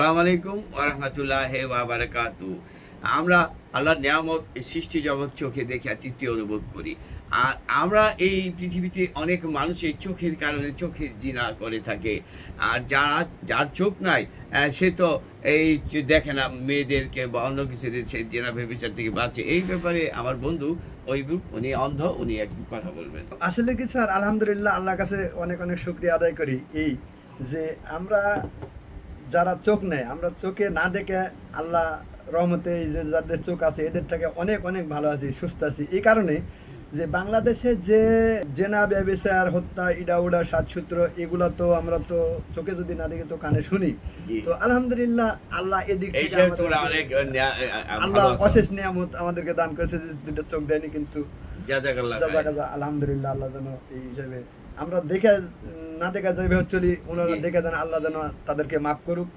সালাম আলাইকুম ওরহমতুল্লাহ বারাকাতু আমরা আল্লাহর নিয়ামত এই সৃষ্টি জগৎ চোখে দেখে তৃতীয় অনুভব করি। আর আমরা এই পৃথিবীতে অনেক মানুষের চোখের কারণে চোখের জিনা করে থাকে। আর যারা, যার চোখ নাই সে তো এই দেখে না, মেয়েদেরকে বা অন্য কিছু সে জেনা ভেবিচার থেকে বাঁচে। এই ব্যাপারে আমার বন্ধু ওই উনি অন্ধ, উনি একটু কথা বলবেন। আসলে কি স্যার? আলহামদুলিল্লাহ, আল্লাহর কাছে অনেক অনেক শুক্রিয়া আদায় করি। এই যে আমরা যারা চোখ নেয় আমরা চোখে না দেখে আল্লাহ রহমতে এই যে যাদের চোখ আছে এদের থেকে অনেক অনেক ভালো আছি সুস্থ আছি। এই কারণে যে বাংলাদেশে যে জেনা ব্যবসার হত্যা ইডা উডা সাতসূত্র এগুলো তো আমরা তো চোখে যদি না দেখে তো কানে শুনি। তো আলহামদুলিল্লাহ আল্লাহ এদিক থেকে আল্লাহ অশেষ নিয়ামত আমাদেরকে দান করেছে যে দুটো চোখ দেয়নি কিন্তু আলহামদুলিল্লাহ আল্লাহ যেন এই হিসাবে আমরা দেখে না দেখা যাবে চলি ওনারা দেখা দেখে যেন আল্লাহ যেন তাদেরকে মাফ করুক।